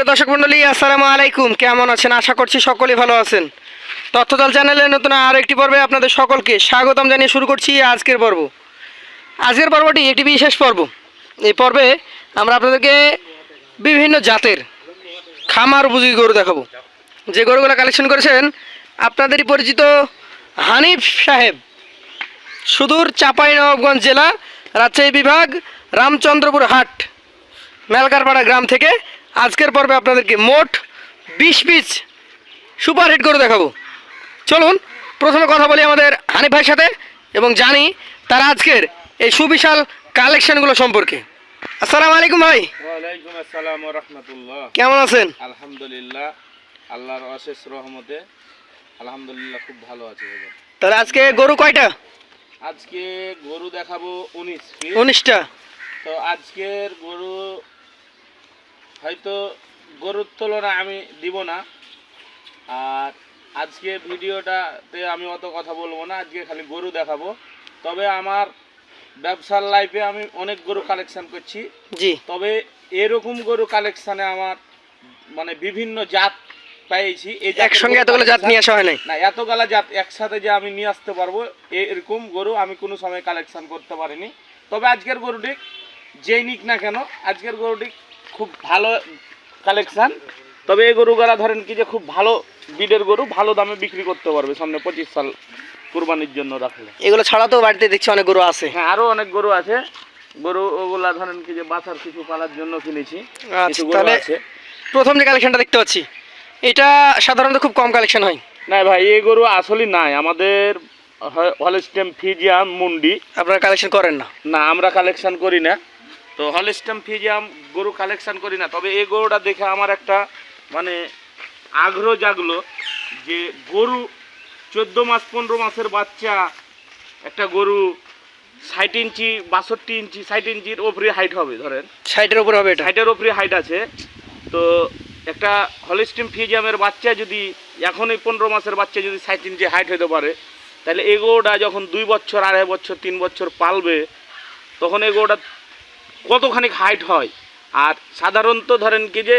সুপ্রিয় দর্শক মন্ডলী আসসালামু আলাইকুম। কেমন আছেন? আশা করছি সকলেই ভালো আছেন। তথ্যদল চ্যানেলের নতুন আর একটি পর্বে আপনাদের সকলকে স্বাগতম জানিয়ে শুরু করছি আজকের পর্ব। আজকের পর্বটি একটি বিশেষ পর্ব। এই পর্বে আমরা আপনাদেরকে বিভিন্ন জাতের খামার উপযোগী গরু দেখাবো। যে গরুগুলো কালেকশন করেছেন, আপনাদেরই পরিচিত হানিফ সাহেব। সুদূর চাঁপাইনবাবগঞ্জ জেলা, রাজশাহী বিভাগ, রামচন্দ্রপুর হাট, মেলকারপাড়া গ্রাম থেকে আজকের পর্বে আপনাদেরকে মোট বিশ পিস সুপার হিট করে দেখাবো। চলুন প্রথমে কথা বলি আমাদের হানিফ ভাইয়ের সাথে এবং জানি তারা আজকের এই সুবিশাল কালেকশনগুলো সম্পর্কে। আসসালামু আলাইকুম ভাই। ওয়ালাইকুম আসসালাম রহমতুল্লাহ কেমন আছেন? আলহামদুলিল্লাহ আল্লাহর অশেষ রহমতে আলহামদুলিল্লাহ খুব ভালো আছে। তাহলে আজকে গরু কয়টা? আজকে গরু দেখাবো উনিশ উনিশটা। তো আজকের গরু হয়তো গরুর তুলনা আমি দিব না। আর আজকে ভিডিওটাতে আমি অত কথা বলব না আজকে খালি গরু দেখাবো। তবে আমার ব্যবসার লাইফে আমি অনেক গরু কালেকশন করছি। জি। তবে এরকম গরু কালেকশনে আমার মানে বিভিন্ন জাত পেয়েছি। এই একসঙ্গে এতগুলো জাত নিয়ে আসা হয় নাই? না এতগুলা জাত একসাথে যে আমি নিয়ে আসতে পারব এরকম গরু আমি কোনো সময় কালেকশন করতে পারিনি। তবে আজকের গরুটি যেই নিক না কেন আজকের গরুটি খুব ভালো কালেকশান তবে এই গরুগুলা ধরেন কি যে খুব ভালো বিডের গরু ভালো দামে বিক্রি করতে পারবে সামনে পঁচিশ সাল কুরবানির জন্য রাখলে। এগুলো ছাড়া তো বাড়িতে দেখছি অনেক গরু আছে। হ্যাঁ আরও অনেক গরু আছে। গরু ওগুলা ধরেন কি যে বাছার কিছু পালার জন্য কিনেছি। আচ্ছা কিছু গরু তাহলে আছে। প্রথম যে কালেকশনটা দেখতে পাচ্ছি এটা সাধারণত খুব কম কালেকশন হয়। না ভাই এই গরু আসলে নাই। আমাদের হলস্টেম ফিজিয়াম মুন্ডি। আপনারা কালেকশন করেন না। না আমরা কালেকশন করি না। তো হলস্টেম ফিজিয়াম গরু কালেকশন করি না। তবে এই গরুটা দেখে আমার একটা মানে আগ্রহ জাগলো যে গরু চোদ্দ মাস পনেরো মাসের বাচ্চা একটা গরু ষাট ইঞ্চি বাষট্টি ইঞ্চি ষাট ইঞ্চির ওপরে হাইট হবে ধরেন। সাইটের ওপরে হবে হাইটের ওপরে হাইট আছে। তো একটা হলিস্টিম ফিজিয়ামের বাচ্চা যদি এখনই পনেরো মাসের বাচ্চা যদি ষাট ইঞ্চি হাইট হতে পারে তাহলে এগোটা যখন দুই বছর আড়াই বছর তিন বছর পালবে তখন এগোটা কতখানি হাইট হয়? আর সাধারণত ধরেন কি যে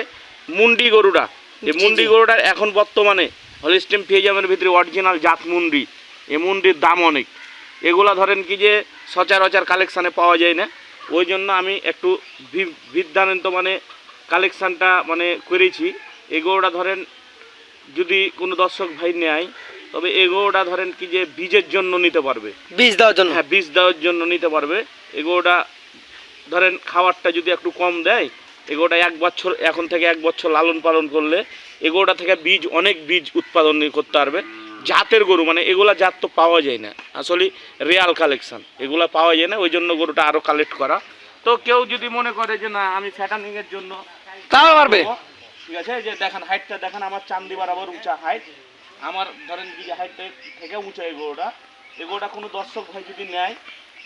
মুন্ডি গরুটা এই মুন্ডি। গরুটার এখন বর্তমানে হলিস্টিম ফিজিয়ামের ভিতরে অরিজিনাল জাত মুন্ডি। এই মুন্ডির দাম অনেক। এগুলা ধরেন কি যে সচরাচর কালেকশানে পাওয়া যায় না। ওই জন্য আমি একটু বিদ্যানন্ত মানে কালেকশানটা মানে করেছি। এগোটা ধরেন যদি কোনো দর্শক ভাই নেয় তবে এগোটা ধরেন কি যে বীজের জন্য নিতে পারবে। বীজ দেওয়ার জন্য? হ্যাঁ বীজ দেওয়ার জন্য নিতে পারবে। এগোটা ধরেন খাবারটা যদি একটু কম দেয় এগোটা এক বছর এখন থেকে এক বছর লালন পালন করলে এগোটা থেকে বীজ অনেক বীজ উৎপাদন করতে পারবে। জাতের গরু মানে এগুলা জাত তো পাওয়া যায় না। আসলে রিয়াল কালেকশন এগুলা পাওয়া যায় না ওই জন্য গরুটা আরও কালেক্ট করা। তো কেউ যদি মনে করে যে না আমি ফ্যাটানিংয়ের জন্য তাও পারবে? ঠিক আছে? যে দেখেন হাইটটা দেখেন আমার চান্দি বরাবর উঁচা হাইট আমার ধরেন কি হাইটটা থেকে উঁচা এগোটা এগোটা কোনো দর্শক ভাই যদি নেয়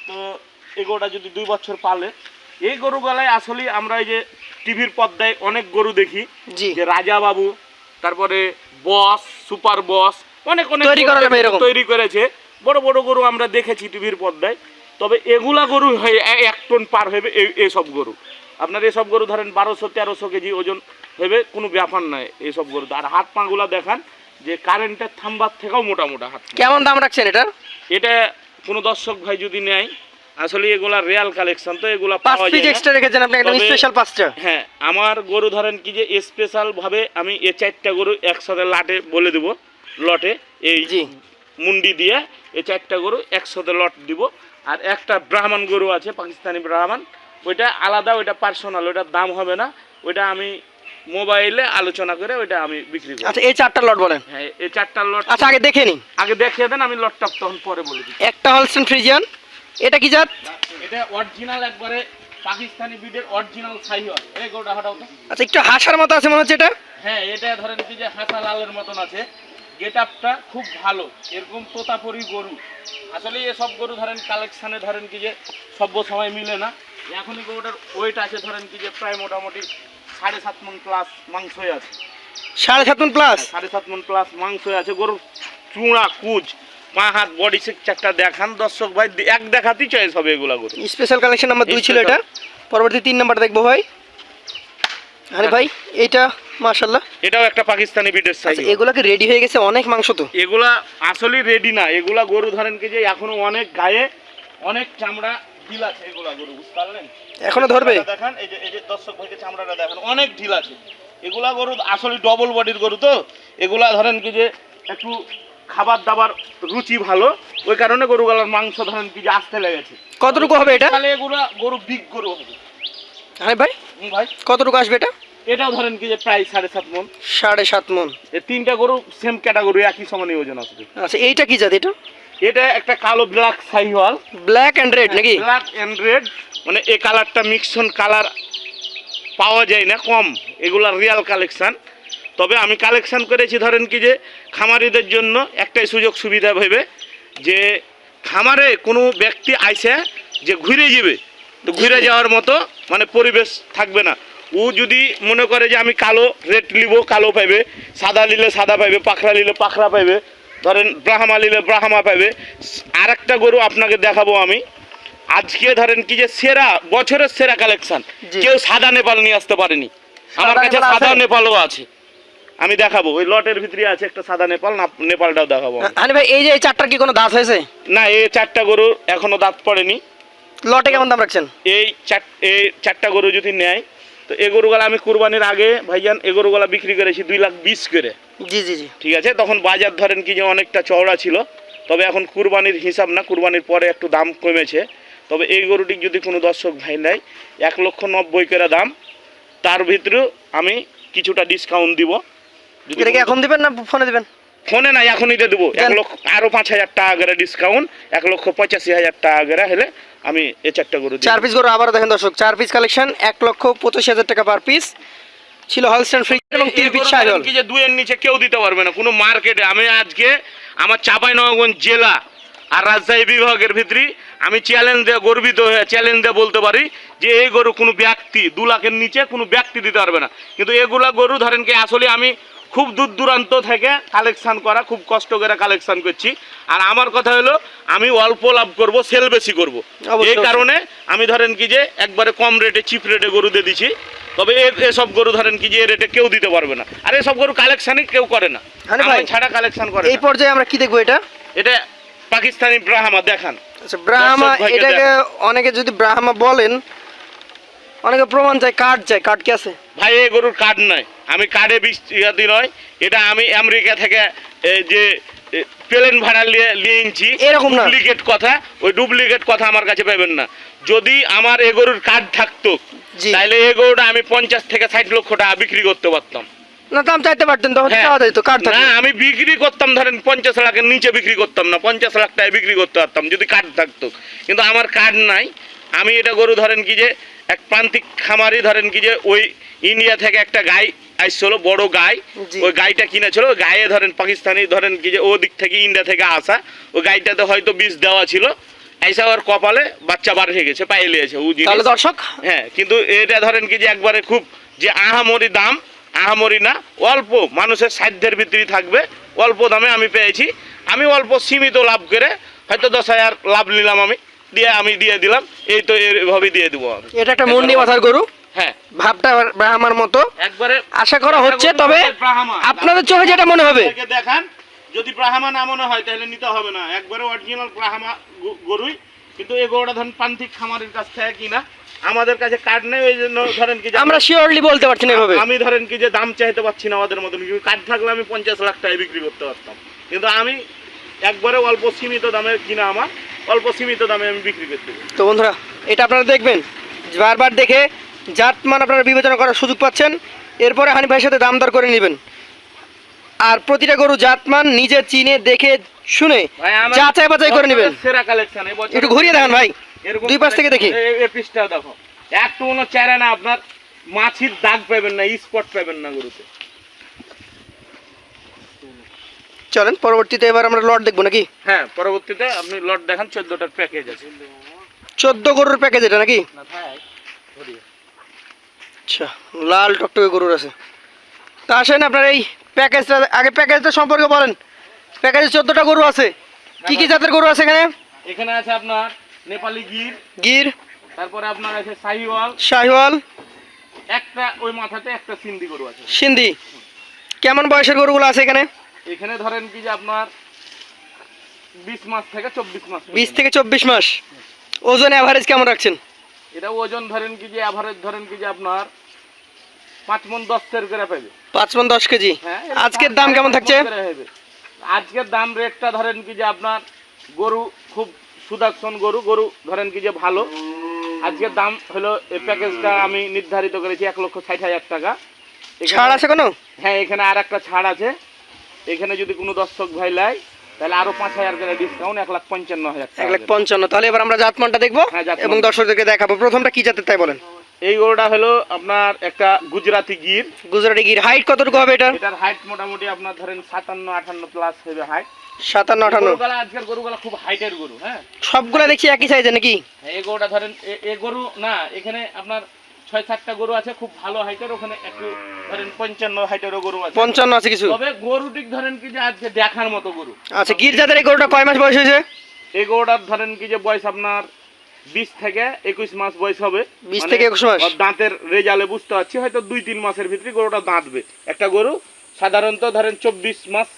তো এগোটা যদি দুই বছর পালে এই গরুগুলাই আসলে আমরা এই যে টিভির পর্দায় অনেক গরু দেখি। যে রাজা বাবু তারপরে বস সুপার বস অনেক অনেক তৈরি গরু করেছে। বড় বড় গরু আমরা দেখেছি টিভির পর্দায়। তবে এগুলা গরু হয়ে এক টন পার হবে এই এসব গরু। আপনার এসব গরু ধরেন বারোশো তেরোশো কেজি ওজন হবে কোনো ব্যাপার নয় এইসব গরু। আর হাত পাগুলা দেখান যে কারেন্টের থাম্বার থেকেও মোটা মোটা হাত। কেমন দাম রাখছেন এটা এটা কোনো দর্শক ভাই যদি নেয় আসলে এগুলা রিয়াল কালেকশন তো এগুলা পাওয়া যায় এক্সট্রা রেখেছেন আপনি একদম স্পেশাল পাঁচটা। হ্যাঁ আমার গরু ধরেন কি যে স্পেশাল ভাবে আমি এ চারটা গরু একসাথে লাটে বলে দেব লটে এই জি। মুন্ডি দিয়ে এই চারটা গরু একসাথে লট দিব। আর একটা ব্রাহ্মণ গরু আছে পাকিস্তানি ব্রাহ্মণ ওইটা আলাদা ওইটা পার্সোনাল ওইটার দাম হবে না ওইটা আমি মোবাইলে আলোচনা করে ওইটা আমি বিক্রি করি আচ্ছা এই চারটা লট বলেন। হ্যাঁ এই চারটা লট আচ্ছা আগে দেখে নিন। আগে দেখিয়ে দেন আমি লটটা তখন পরে বলে দিই একটা হলস্টেন ফ্রিজিয়ান এটা কি জাত? এটা অরিজিনাল একবারে পাকিস্তানি বিডের অরিজিনাল সাইহল এই গরুটা হটাও তো। আচ্ছা একটু হাসার মতো আছে মনে হচ্ছে এটা? হ্যাঁ এটা ধরেন কি যে হাসা লালের মতন আছে। গেট আপটা খুব ভালো এরকম তোতাপরি গরু। আসলে এসব গরু ধরেন কালেকশানে ধরেন কি যে সভ্য সময় মিলে না। এখনই গরুটার ওয়েট আছে ধরেন কি যে প্রায় মোটামুটি সাড়ে সাত মন প্লাস মাংসই আছে। সাড়ে সাত মন প্লাস সাড়ে সাত মন প্লাস মাংসই আছে। গরুর চূড়া কুচ পা হাত বডি সেকচারটা দেখান। দর্শক ভাই এক দেখাতেই চয়েস হবে এগুলা স্পেশাল কালেকশন নাম্বার দুই ছিল এটা। পরবর্তী তিন নাম্বার দেখব ভাই। আরে ভাই এইটা মাশাল্লাহ এটাও একটা পাকিস্তানি বিটের সাইজ আচ্ছা এগুলা কি রেডি হয়ে গেছে? অনেক মাংস তো। এগুলা আসলে রেডি না। এগুলা গরু ধরেন কি যে এখনও অনেক গায়ে অনেক চামড়া ঢিল আছে এগুলা গরু বুঝতে পারলেন? এখনও ধরবে? দেখান এই যে এই যে দর্শক ভাইকে চামড়াটা দেখান অনেক ঢিল আছে। এগুলা গরু আসলে ডবল বডির গরু তো। এগুলা ধরেন কি যে একটু খাবার দাবার রুচি ভালো ওই কারণে গরুগুলার মাংস ধরেন কি যে আসতে লেগেছে। কতটুকু হবে এটা? তাহলে এগুলা গরু বিগ গরু হবে। আরে ভাই ভাই। কতটুকু আসবে এটা? এটাও ধরেন কি যে প্রায় সাড়ে সাত মন। সাড়ে সাত মন। এই তিনটা গরু সেম ক্যাটাগরি একই সমানই ওজন আসবে আচ্ছা এইটা কি জাত এটা? এটা একটা কালো black Sahiwal black and red নাকি? ব্ল্যাক এন্ড রেড মানে এই কালারটা মিক্সন কালার পাওয়া যায় না কম। এগুলা রিয়াল কালেকশন তবে আমি কালেকশান করেছি ধরেন কি যে খামারিদের জন্য একটাই সুযোগ সুবিধা ভেবে যে খামারে কোনো ব্যক্তি আইসে যে ঘুরে যাবে তো ঘুরে যাওয়ার মতো মানে পরিবেশ থাকবে না। ও যদি মনে করে যে আমি কালো রেড নিব কালো পাইবে সাদা নিলে সাদা পাইবে পাখরা নিলে পাখরা পাইবে ধরেন ব্রাহ্মা নিলে ব্রাহ্মা পাইবে আর একটা গরু আপনাকে দেখাবো আমি। আজকে ধরেন কি যে সেরা বছরের সেরা কালেকশন কেউ সাদা নেপাল নিয়ে আসতে পারেনি। আমার কাছে সাদা নেপালও আছে। আমি দেখাবো। ওই লটের ভিতরে আছে একটা সাদা নেপাল না নেপালটাও দেখাবো। আরে ভাই এই যে এই চারটার কি কোনো দাঁত হয়েছে? না এই চারটা গরু এখনও দাঁত পড়েনি। লটে কেমন দাম রাখছেন? এই চার এই চারটা গরু যদি নেয় তো এই গরুগুলো আমি কুরবানির আগে ভাইজান এই গরুগুলো বিক্রি করেছি দুই লাখ বিশ করে। জি জি জি। ঠিক আছে? তখন বাজার ধরেন কি যে অনেকটা চওড়া ছিল। তবে এখন কুরবানির হিসাব না কুরবানির পরে একটু দাম কমেছে। তবে এই গরুটি যদি কোনো দর্শক ভাই নেয় এক লক্ষ নব্বই করে দাম। তার ভিতরেও আমি কিছুটা ডিসকাউন্ট দিব। এটা কি এখন দিবেন না ফোনে দিবেন? ফোনে না এখনই দিয়ে দেবো। এক লক্ষ আরও পাঁচ হাজার টাকা করে ডিসকাউন্ট এক লক্ষ পঁচাশি হাজার টাকা করে হলে আমি এই চারটা গরু চার পিস গরু আবার দেখেন দর্শক চার পিস কালেকশন এক লক্ষ পঁচাশি হাজার টাকা পার পিস ছিল হলস্টেন ফ্রি এবং তিন পিস কি যে দুইয়ের নিচে কেউ দিতে পারবে না কোনো মার্কেটে আমি আজকে আমার চাঁপাইনবাবগঞ্জ জেলা আর রাজশাহী বিভাগের ভিতরে আমি চ্যালেঞ্জ দিয়ে গর্বিত হয়ে চ্যালেঞ্জ দিয়ে বলতে পারি যে এই গরু কোনো ব্যক্তি দু লাখের নিচে কোনো ব্যক্তি দিতে পারবে না। কিন্তু এগুলা গরু ধরেন কি আসলে আমি খুব দূর দূরান্ত থেকে কালেকশন করা খুব কষ্ট করে কালেকশন করছি। আর আমার কথা হলো আমি অল্প লাভ করব সেল বেশি করব। এই কারণে আমি ধরেন কি যে একবারে কম রেটে চিপ রেটে গরু দিয়ে দিছি। তবে এসব গরু ধরেন কি যে রেটে কেউ দিতে পারবে না। আর এসব গরু কালেকশনই কেউ করে না। ছাড়া কালেকশন করে এই পর্যায়ে আমরা কি দেখব এটা? এটা পাকিস্তানি ব্রাহ্মা দেখান। আচ্ছা ব্রাহ্মা এটাকে অনেকে যদি ব্রাহ্মা বলেন অনেকে প্রমাণ চাই কার্ড চাই। কার্ড কি আছে? ভাই এই গরুর কার্ড নয় আমি কার্ডে বিশ ইয়াদি নয়। এটা আমি আমেরিকা থেকে যে প্লেন ভাড়া নিয়ে নিয়ে এনেছি। এরকম না। ডুপ্লিকেট কথা। ওই ডুপ্লিকেট কথা আমার কাছে পাবেন না। যদি আমার এ গরুর কার্ড থাকতো তাহলে এই গরুটা আমি পঞ্চাশ থেকে ষাট লক্ষ টাকা বিক্রি করতে পারতাম। না দাম চাইতে পারতেন তখন হ্যাঁ। চাওয়া যেত কার্ড না আমি বিক্রি করতাম ধরেন পঞ্চাশ লাখের নিচে বিক্রি করতাম না পঞ্চাশ লাখ টাকায় বিক্রি করতে পারতাম যদি কার্ড থাকতো। কিন্তু আমার কার্ড নাই। আমি এটা গরু ধরেন কি যে এক প্রান্তিক খামারি ধরেন কি যে ওই ইন্ডিয়া থেকে একটা গাই আসছিল বড় গাই। ওই গাইটা কিনেছিল গায়ে ধরেন পাকিস্তানি ধরেন কি যে ও দিক থেকে ইন্ডিয়া থেকে আসা ওই গাইটাতে হয়তো বিষ দেওয়া ছিল। এসে ওর কপালে বাচ্চা বার হয়ে গেছে পায়ে লিয়েছে ও তাহলে দর্শক? হ্যাঁ কিন্তু এটা ধরেন কি যে একবারে খুব যে আহামরি দাম আহামরি না অল্প মানুষের সাধ্যের ভিতরেই থাকবে। অল্প দামে আমি পেয়েছি। আমি অল্প সীমিত লাভ করে হয়তো দশ হাজার লাভ নিলাম আমি। দিয়ে আমি দিয়ে দিলাম এই তো এভাবে দিয়ে দেবো আমি। এটা একটা মুন্ডি মাথার গরু? হ্যাঁ। ভাবটা ব্রাহ্মার মতো। একবারে আশা করা হচ্ছে তবে আপনাদের চোখে যেটা মনে হবে। দেখান যদি ব্রাহ্মা না মনে হয় তাহলে নিতে হবে না। একবারে অরিজিনাল ব্রাহ্মা গরুই কিন্তু এই গরুটা ধরেন প্রান্তিক খামারের কাছ থেকে কিনা আমাদের কাছে কার্ড নেই ওই জন্য ধরেন কি আমরা শিওরলি বলতে পারছি না এভাবে। আমি ধরেন কি যে দাম চাইতে পারছি না আমাদের মতন। কার্ড থাকলে আমি পঞ্চাশ লাখ টাকায় বিক্রি করতে পারতাম। কিন্তু আমি একবারে অল্প সীমিত দামে কিনা আমার। অল্প সীমিত দামে আমি বিক্রি করতে তো বন্ধুরা এটা আপনারা দেখবেন। বারবার দেখে জাতমান আপনারা বিবেচনা করার সুযোগ পাচ্ছেন। এরপরে হানি ভাইয়ের সাথে দাম দর করে নেবেন। আর প্রতিটা গরু জাতমান নিজে চিনে দেখে শুনে যাচাই বাছাই করে নেবেন। সেরা কালেকশন একটু ঘুরিয়ে দেখান ভাই। দুই পাশ থেকে দেখি। এই- পিসটা দেখো। একটু কোনো চেহারা না আপনার মাছির দাগ পাবেন না স্পট পাবেন না গরুতে। চলেন পরবর্তীতে এবার আমরা লট দেখব নাকি? হ্যাঁ পরবর্তীতে আপনি লট দেখান চোদ্দটার প্যাকেজ আছে। চোদ্দ গরুর প্যাকেজ এটা নাকি? না ভাই আচ্ছা লাল টকটকে গরুর আছে। তা আসেন আপনার এই প্যাকেজটা আগে প্যাকেজটা সম্পর্কে বলেন। প্যাকেজে চোদ্দোটা গরু আছে। কি কি জাতের গরু আছে এখানে? এখানে আছে আপনার নেপালি গির। গির। তারপরে আপনার আছে শাহিওয়াল। শাহিওয়াল। একটা ওই মাথাতে একটা সিন্ধি গরু আছে। সিন্ধি। কেমন বয়সের গরুগুলো আছে এখানে? এখানে ধরেন কি যে আপনার বিশ মাস থেকে চব্বিশ মাস বিশ। থেকে চব্বিশ মাস। ওজন অ্যাভারেজ কেমন রাখছেন? এটা ওজন ধরেন কি যে অ্যাভারেজ ধরেন কি যে আপনার পাঁচ মন দশ সের করে পাবে পাঁচ মন দশ কেজি। হ্যাঁ আজকের দাম কেমন থাকছে। আজকের দাম রেটটা ধরেন কি যে আপনার গরু খুব সুদাকশন গরু গরু ধরেন কি যে ভালো। আজকের দাম হলো এই প্যাকেজটা আমি নির্ধারিত করেছি এক লক্ষ ষাট হাজার টাকা। ছাড় আছে কোনো? হ্যাঁ এখানে আর একটা ছাড় আছে। এখানে যদি কোনো দর্শক ভাই লাই তাহলে আরও পাঁচ হাজার করে ডিসকাউন্ট এক লাখ পঞ্চান্ন হাজার এক লাখ পঞ্চান্ন। তাহলে এবার আমরা জাতমানটা দেখব হ্যাঁ, এবং দর্শকদেরকে দেখাবো। প্রথমটা কি জাতের তাই বলেন? এই গরুটা হলো আপনার একটা গুজরাটি গির। গুজরাটি গির। হাইট কতটুকু হবে এটা এটার হাইট মোটামুটি আপনার ধরেন সাতান্ন আটান্ন প্লাস হবে হাইট সাতান্ন গরুগুলা আজকের গরুগুলা খুব হাইটের গরু হ্যাঁ। সবগুলা দেখছি একই সাইজে নাকি? হ্যাঁ, এই গরুটা ধরেন এ গরু না এখানে আপনার ছয় সাতটা গরু আছে খুব ভালো হাইটের ওখানে একটু ধরেন পঞ্চান্ন হাইটেরও গরু আছে। পঞ্চান্ন আছে কিছু? তবে গরুটিক ধরেন কি যে আজকে দেখার মতো গরু। আচ্ছা গির জাতের এই গরুটা কয় মাস বয়স হয়েছে? এই গরুটার ধরেন কি যে বয়স আপনার বিশ থেকে একুশ মাস বয়স হবে। 20 মানে থেকে 21 মাস? দাঁতের রেজালে বুঝতে পারছি হয়তো দুই তিন মাসের ভিতরে গরুটা দাঁতবে। একটা গরু সাধারণত ধরেন চব্বিশ মাস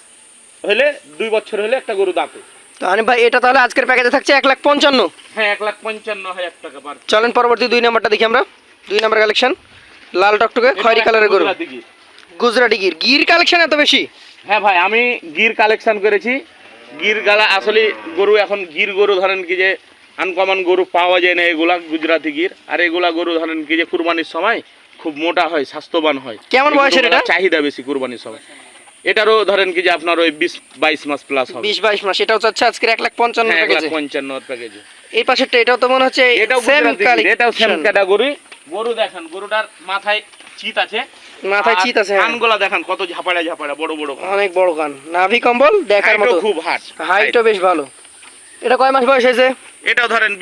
হলে দুই বছর হলে একটা গরু দাঁতে। তো হানিফ ভাই এটা তাহলে আজকের প্যাকেজে থাকছে এক লাখ পঞ্চান্ন? হ্যাঁ এক লাখ পঞ্চান্ন হাজার টাকা পার চলেন পরবর্তী দুই নাম্বারটা দেখি আমরা। দুই নাম্বার কালেকশন লাল টকটকে খয়েরি কালারের গরু। গুজরাটি গির। গির। কালেকশন এত বেশি? হ্যাঁ ভাই আমি গির কালেকশন করেছি। গির গালা আসলে গরু এখন গির গরু ধরেন কি যে আনকমন গরু পাওয়া যায় না এগুলা গুজরাটি গির। আর এগুলা গরু ধরেন কি যে কুরবানির সময় খুব মোটা হয় স্বাস্থ্যবান হয়। কেমন বয়সের এটা? চাহিদা বেশি কুরবানির সময়। এটারও ধরেন কি যে আপনার ওই বিশ বাইশ মাস প্লাস হবে। বিশ বাইশ মাস এটাও চাচ্ছে আজকের এক লাখ পঞ্চান্ন হ্যাঁ, এক লাখ পঞ্চান্ন প্যাকেজে। এই পাশেরটা এটাও তো মনে হচ্ছে এটাও সেম এটাও সেম ক্যাটাগরি গরু দেখেন গরুটার মাথায় চিত আছে। মাথায় চিত আছে হ্যাঁ। কানগুলা দেখেন কত ঝাপাড়া ঝাপাড়া বড় বড় অনেক বড় কান। নাভি কম্বল দেখার মতো। খুব হাট হাইটও বেশ ভালো। এটা কয় মাস বয়স হয়েছে? ধরেন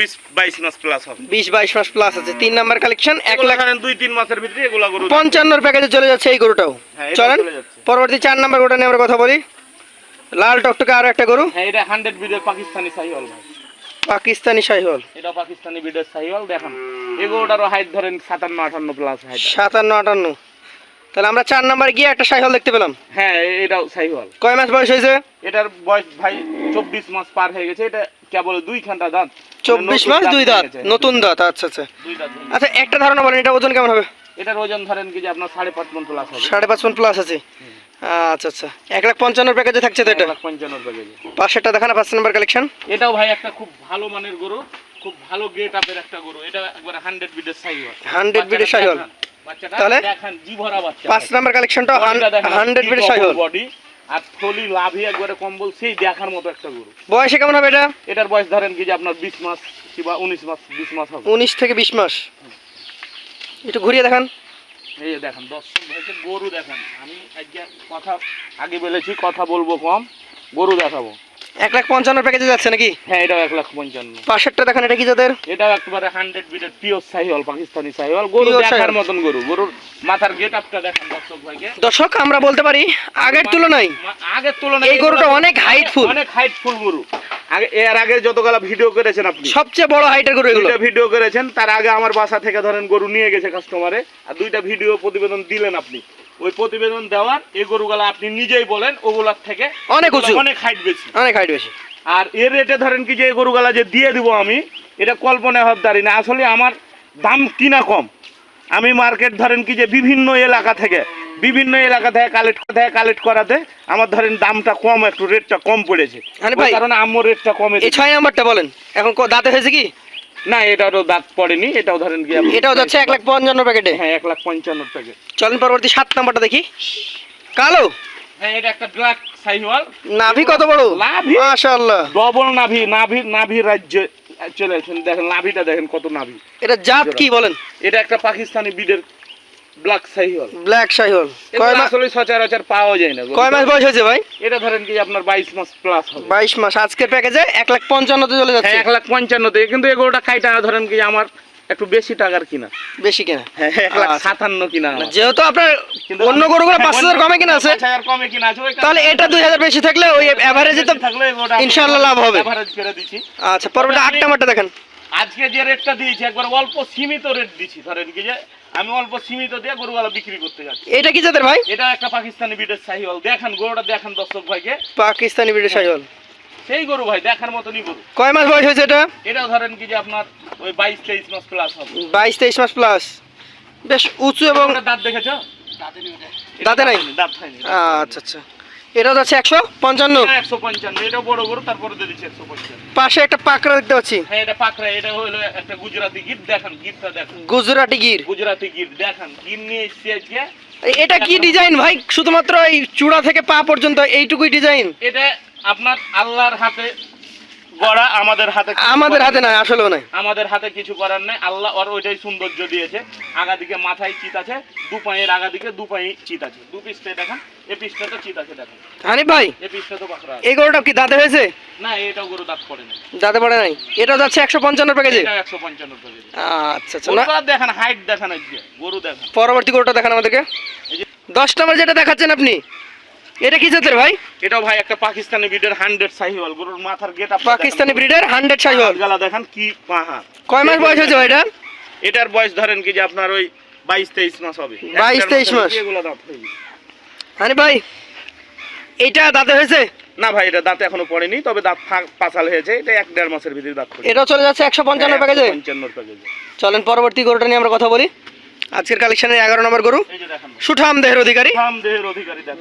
মাস প্লাস হবে। মাস প্লাস আছে। তিন নাম্বার কালেকশন এক লাখ ধরেন দুই তিন মাসের ভিতরে এগুলা গরু প্যাকেজে চলে যাচ্ছে এই গরুটাও। হ্যাঁ, চলেন পরবর্তী চার নাম্বার গরুটা নিয়ে আমরা কথা বলি। লাল টকটকে আরও একটা গরু। হ্যাঁ এটা বিডের পাকিস্তানি ভাই। পাকিস্তানি শাহিওয়াল এটা পাকিস্তানি বিডের সাহিওয়াল দেখেন। এগুলোটারও হাইট ধরেন সাতান্ন আটান্ন প্লাস হাইট সাতান্ন আটান্ন। তাহলে আমরা চার নাম্বার গিয়ে একটা শাহিওয়াল দেখতে পেলাম। হ্যাঁ এটাও সাহিওয়াল কয় মাস বয়স হয়েছে? এটার বয়স ভাই চব্বিশ মাস পার হয়ে গেছে। এটা কেবল দুই ঘণ্টা দাঁত। চব্বিশ মাস দুই দাঁত। নতুন দাঁত আচ্ছা আচ্ছা। দুই দাঁত আচ্ছা একটা ধারণা বলেন এটা ওজন কেমন হবে? এটার ওজন ধরেন কি যে আপনার সাড়ে পাঁচ মন প্লাস হবে। সাড়ে পাঁচ মন প্লাস আছে। আচ্ছা আচ্ছা। এক লাখ পঞ্চান্ন প্যাকেজে থাকছে তো এটা? পঞ্চান্ন প্যাকেজে পাঁচশোটা দেখানো পাঁচ নাম্বার কালেকশন এটাও ভাই একটা খুব ভালো মানের গরু খুব ভালো গেট আপের একটা গরু। এটা একবার হান্ড্রেড বিডের সাহিওয়াল 100 বিটের শাহিওয়াল। তাহলে? পাঁচ নাম্বার কালেকশনটা হান্ড্রেড বিটের শাহিওয়াল বডি আর থলি লাভি একবারে কম্বল সেই দেখার মতো একটা গরু। বয়সে কেমন হবে এটা? এটার বয়স ধরেন কি যে আপনার বিশ মাস কিংবা উনিশ মাস বিশ মাস হবে। উনিশ থেকে বিশ মাস। একটু ঘুরিয়ে দেখান। এই দেখেন দর্শক ভাইকে গরু দেখেন। আমি আজকে কথা আগে বলেছি কথা বলব কম গরু দেখাবো। এক লাখ পঞ্চান্ন প্যাকেজে যাচ্ছে নাকি? হ্যাঁ এটাও এক লাখ পঞ্চান্ন। পাশেরটা দেখান এটা কি যাদের? এটাও একেবারে হান্ড্রেড বিটের পিওর সাহিওয়াল পাকিস্তানি সাহিওয়াল। গরু দেখার মতন গরু। গরুর মাথার গেট আপটা দেখেন দর্শক ভাইকে। দর্শক আমরা বলতে পারি আগের তুলনায় আগের তুলনায় এই গরুটা অনেক হাইটফুল অনেক হাইটফুল গরু। আগে এর আগে যতগুলা ভিডিও করেছেন আপনি সবচেয়ে বড় হাইটের গরু এগুলো। দুইটা ভিডিও করেছেন তার আগে আমার বাসা থেকে ধরেন গরু নিয়ে গেছে কাস্টমারে আর দুইটা ভিডিও প্রতিবেদন দিলেন আপনি। ওই প্রতিবেদন দেওয়ার এই গরুগুলা আপনি নিজেই বলেন ওগুলার থেকে অনেক উঁচু। অনেক হাইট বেশি। অনেক হাইট বেশি। আর এর রেটে ধরেন কি যে এই গরুগুলা যে দিয়ে দিব আমি এটা কল্পনা হবদারি না। আসলে আমার দাম কিনা কম। আমি মার্কেট ধরেন কি যে বিভিন্ন এলাকা থেকে বিভিন্ন এলাকা থেকে কালেক্ট থেকে কালেক্ট করাতে আমার ধরেন দামটা কম একটু রেটটা কম পড়েছে। কারণে আমার রেটটা কমে এই ছয় নাম্বারটা বলেন এখন দাঁতে হয়েছে কি? না এটারও দাঁত পড়েনি এটাও ধরেন কি এটাও যাচ্ছে এক লাখ পঞ্চান্ন প্যাকেটে? হ্যাঁ এক লাখ পঞ্চান্ন টাকা চলেন পরবর্তী সাত নাম্বারটা দেখি। কালো? হ্যাঁ এটা একটা ব্ল্যাক সাইওয়াল নাভি কত বড়? নাভি? মাশাআল্লাহ। ডবল নাভি নাভি নাভি রাজ্যে। চলে আসেন দেখেন নাভিটা দেখেন কত নাভি। এটা জাত কি বলেন? এটা একটা পাকিস্তানি বিডের ব্ল্যাক সাইওয়াল ব্ল্যাক শাহিওয়াল কয় মাস হলে সচরাচর পাওয়া যায় না কয় মাস বয়স হয়েছে ভাই? এটা ধরেন কি আপনার বাইশ মাস প্লাস হবে। মাস। আজকের প্যাকেজে এক লাখ পঞ্চান্নতে চলে হ্যাঁ যাচ্ছে লাখ পঞ্চান্ন তে কিন্তু এগোটা খাইটা ধরেন কি আমার একটু বেশি টাকার কিনা। বেশি কেনা? হ্যাঁ এক লাখ আচ্ছা। সাতান্ন কিনা। যেহেতু আপনার অন্য গরুগুলো হ্যাঁ, পাঁচ হাজার কমে কিনা আছে কমে কিনা আছে তাহলে এটা দুই হাজার বেশি থাকলে ওই অ্যাভারেজে তো ইনশাআল্লাহ লাভ হবে। দিচ্ছি। আচ্ছা পরবর্তী আট নাম্বারটা দেখেন। আজকে যে রেটটা দিয়েছি একবার অল্প সীমিত রেট দিচ্ছি ধরেন কি যে আমি অল্প সীমিত দিয়ে গরুগুলা বিক্রি করতে যাচ্ছি। এটা কি জাতের ভাই? এটা একটা পাকিস্তানি বিটের সাহিওয়াল দেখেন গরুটা দেখেন দর্শক ভাইকে। পাকিস্তানি ব্রিডের শাহিওয়াল। সেই গরু ভাই দেখার মতনই গরু। কয় মাস বয়স হয়েছে এটা? এটাও ধরেন কি যে আপনার ওই বাইশ তেইশ মাস প্লাস হবে। বাইশ তেইশ মাস প্লাস বেশ উঁচু এবং দাঁত দেখেছ? দাঁতে নাই? দাঁত আচ্ছা আচ্ছা। এটা যাচ্ছে একশো পঞ্চান্ন? একশো পঞ্চান্ন এটা বড় গরু তারপরে দিয়ে দিচ্ছে একশো পঞ্চান্ন। পাশে একটা পাকড়া দেখতে পাচ্ছি। হ্যাঁ এটা পাকড়া এটা হলো একটা গুজরাটি গিট দেখান গিটটা দেখেন। গুজরাটি গির গুজরাটি গিট দেখান গিট নিয়ে এসছে আজকে। এটা কি ডিজাইন ভাই? শুধুমাত্র এই চূড়া থেকে পা পর্যন্ত এইটুকুই ডিজাইন এটা আপনার আল্লাহর হাতে গড়া আমাদের হাতে আমাদের হাতে নাই। আসলেও নাই। আমাদের হাতে কিছু করার নেই। আল্লাহ ওর ওইটাই সৌন্দর্য দিয়েছে। আগা দিকে মাথায় চিত আছে দু পায়ের আগা দিকে দু পায়ে চিত আছে। দু পিসটা দেখেন এ পিসটা তো চিত আছে দেখেন। হানিফ ভাই এ পিসটা তো আছে। এই গরুটা কি দাঁতে হয়েছে? না এটাও গরু দাঁত পড়ে না দাঁতে পড়ে নাই। এটা যাচ্ছে একশো পঞ্চান্ন প্যাকেজে? এটা একশো পঞ্চান্ন টাকা আচ্ছা আচ্ছা। দেখেন হাইট দেখেন আজকে গরু দেখেন। পরবর্তী গরুটা দেখান আমাদেরকে। দশ নম্বর যেটা দেখাচ্ছেন আপনি এটা কি জাতের ভাই? এটাও ভাই একটা পাকিস্তানি বিডের হান্ড্রেড সাহিওয়াল গরুর মাথার গেট পাকিস্তানি ব্রিডের হান্ড্রেড শাহিওয়াল গলা দেখেন কি পাহা কয় মাস বয়স হয়েছে ভাই এটা এটার বয়স ধরেন কি যে আপনার ওই বাইশ তেইশ মাস হবে। 22 23 মাস। এগুলো দাঁত হয়ে গেছে। ভাই এইটা দাঁতে হয়েছে? না ভাই এটা দাঁতে এখনও পড়েনি তবে দাঁত পাঁচাল হয়েছে। এটা এক দেড় মাসের ভিতরে দাঁত পড়ে। এটাও চলে যাচ্ছে একশো পঞ্চান্ন প্যাকেজে? পঞ্চান্নর প্যাকেজে। চলেন পরবর্তী গরুটা নিয়ে আমরা কথা বলি। আজকের কালেকশনের এগারো নম্বর গরু? সুঠাম দেহের অধিকারী।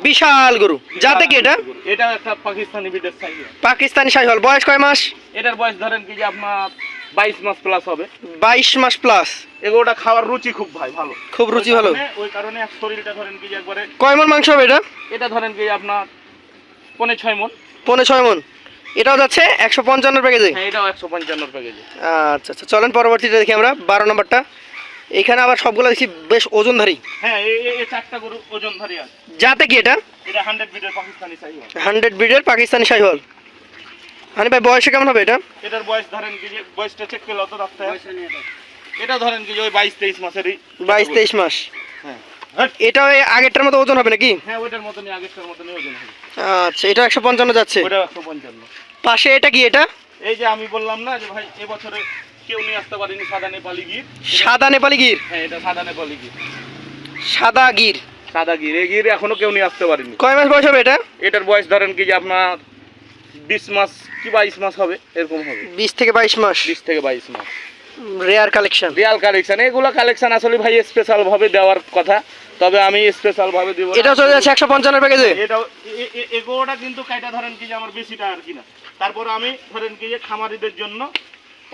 বিশাল গরু। যাতে কি এটা? এটা একটা পাকিস্তানি বিটের সাইজ। পাকিস্তানি শাহিওয়াল বয়স কয় মাস? এটার বয়স ধরেন কি যে আপনার বাইশ মাস প্লাস হবে। বাইশ মাস প্লাস এগুলোটা খাওয়ার রুচি খুব ভাই ভালো। খুব রুচি ভালো। ওই কারণে- শরীরটা ধরেন কি একবারে কয় মন মাংস হবে এটা? এটা ধরেন কি আপনার পনে ছয় মন। পৌনে ছয় মন। এটাও যাচ্ছে একশো পঞ্চান্ন প্যাকেজে হ্যাঁ এটাও একশো পঞ্চান্নর প্যাকেজে আচ্ছা আচ্ছা। চলেন পরবর্তীটা দেখি আমরা। বারো নম্বরটা। এখানে আবার সবগুলো দেখছি বেশ ওজনধারী। হ্যাঁ এই চারটা গরু ওজনধারী আছে। যাতে কি এটা? এটা হান্ড্রেড পাকিস্তানি ব্রিডের পাকিস্তানি শাহিওয়াল হানি ভাই বয়সে কেমন হবে এটা? এটার বয়স ধরেন কি যে বয়সটা চেক করলে অত রাখতে হয়? এটা ধরেন কি যে ওই বাইশ তেইশ মাসেরই বাইশ তেইশ মাস। হ্যাঁ। এটাও এই আগেরটার মতো ওজন হবে নাকি? হ্যাঁ ওইটার মতনই আগেরটার মতনই ওজন হবে। আচ্ছা এটা একশো পঞ্চান্ন যাচ্ছে। ওটাও একশো পঞ্চান্ন। পাশে এটা কি এটা? এই যে আমি বললাম না যে ভাই এবছরে কেউ নিয়ে আসতে পারেনি সাদা নেপালি গির। সাদা নেপালি গির? হ্যাঁ এটা সাদা নেপালি গির। সাদা গির? সাদা গির এই গির এখনও কেউ নিয়ে আসতে পারেনি। কয় মাস বয়স হবে এটা? এটার বয়স ধরেন কি যে আপনার বিশ মাস কি বাইশ মাস হবে এরকম হবে। বিশ থেকে বাইশ মাস? বিশ থেকে বাইশ মাস। Rare collection? রিয়াল কালেকশন এগুলো কালেকশন আসলে ভাই স্পেশাল ভাবে দেওয়ার কথা তবে আমি স্পেশাল ভাবে দেবো এটা চলে যাচ্ছে একশো পঞ্চান্ন প্যাকেজে? এটাও এ- এ- এগোটা কিন্তু কাইটা ধরেন কি যে আমার বেশিটা আর কি না। তারপর আমি ধরেন কি যে খামারিদের জন্য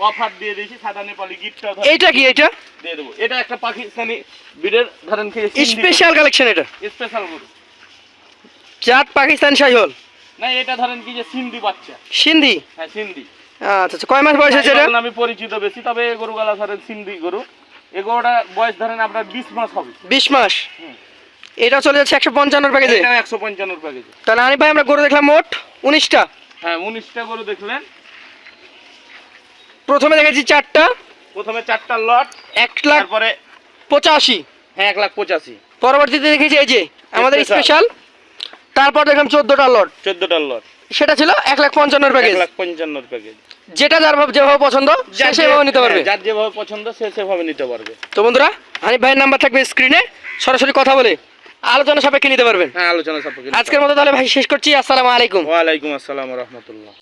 অফার দিয়ে দিয়েছি সাদা নেপালি গিফটটা এইটা কি এটা দিয়ে দেবো। এটা একটা পাকিস্তানি বিডের ধরেন কি স্পেশাল কালেকশন এটা? স্পেশাল গরু জাত পাকিস্তানি না এটা ধরেন কি যে সিন্ধি বাচ্চা। সিন্ধি? হ্যাঁ সিন্ধি। আচ্ছা আচ্ছা কয় মাস বয়স হয়েছে এটা? আমি পরিচিত বেশি তবে গরুগুলা ধরেন সিন্ধি গরু। এগুলোটা বয়স ধরেন আপনার বিশ মাস হবে। বিশ মাস। এটা চলে যাচ্ছে একশো পঞ্চান্নর প্যাকেজে? একশো পঞ্চান্নর প্যাকেজে। তাহলে হানি ভাই আমরা গরু দেখলাম মোট উনিশটা। হ্যাঁ উনিশটা গরু দেখলেন। প্রথমে দেখেছি চারটা। প্রথমে চারটা লট এক লাখ তারপরে পঁচাশি। হ্যাঁ এক লাখ পঁচাশি। পরবর্তীতে দেখেছি এই যে আমাদের স্পেশাল তারপর দেখলাম চোদ্দটা লট। চোদ্দটা লট। সেটা ছিল এক লাখ পঞ্চান্নর এক প্যাকেজ লাখ পঞ্চান্নর প্যাকেজ যেটা যার যেভাবে পছন্দ সে সেভাবে নিতে পারবে। হ্যাঁ, যার যেভাবে পছন্দ সে সেভাবে নিতে পারবে। তো বন্ধুরা হানিফ ভাইয়ের নাম্বার থাকবে স্ক্রিনে সরাসরি কথা বলে আলোচনা সাপেক্ষে নিতে পারবেন। হ্যাঁ আলোচনা সাপেক্ষে আজকের মতো তাহলে ভাই শেষ করছি। আসসালামু আলাইকুম। পারবে। ওয়ালাইকুম আসসালাম রহমতুল্লাহ।